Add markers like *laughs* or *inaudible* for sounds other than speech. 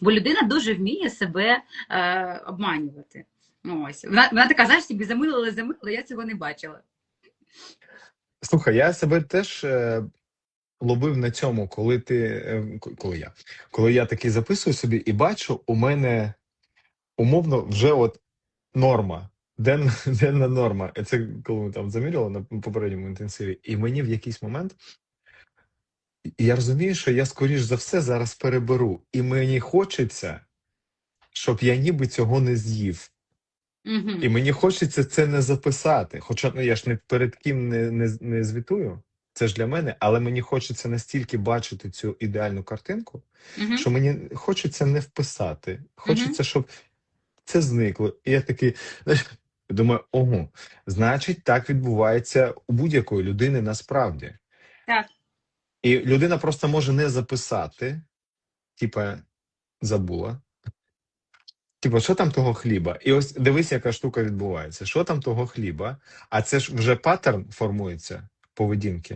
Бо людина дуже вміє себе е, обманювати. Ось. Вона, вона така, знаєш, собі замилила, замилила, я цього не бачила. Слухай, я себе теж е, ловив на цьому, коли ти. е, коли я. Коли я такий записую собі і бачу, у мене умовно вже от норма. Денна, *laughs* денна норма. Це коли ми там замірювали на попередньому інтенсиві, і мені в якийсь момент. Я розумію, що я, скоріш за все, зараз переберу. І мені хочеться, щоб я ніби цього не з'їв. Угу. І мені хочеться це не записати. Хоча ну я ж не перед ким не, не, не звітую. Це ж для мене, але мені хочеться настільки бачити цю ідеальну картинку, Угу. що мені хочеться не вписати. Хочеться, щоб це зникло. І я такий думаю, ого, значить, так відбувається у будь-якої людини насправді. Так. І людина просто може не записати, типа забула. Типу, що там того хліба? І ось дивись, яка штука відбувається. Що там того хліба? А це ж вже паттерн формується поведінки.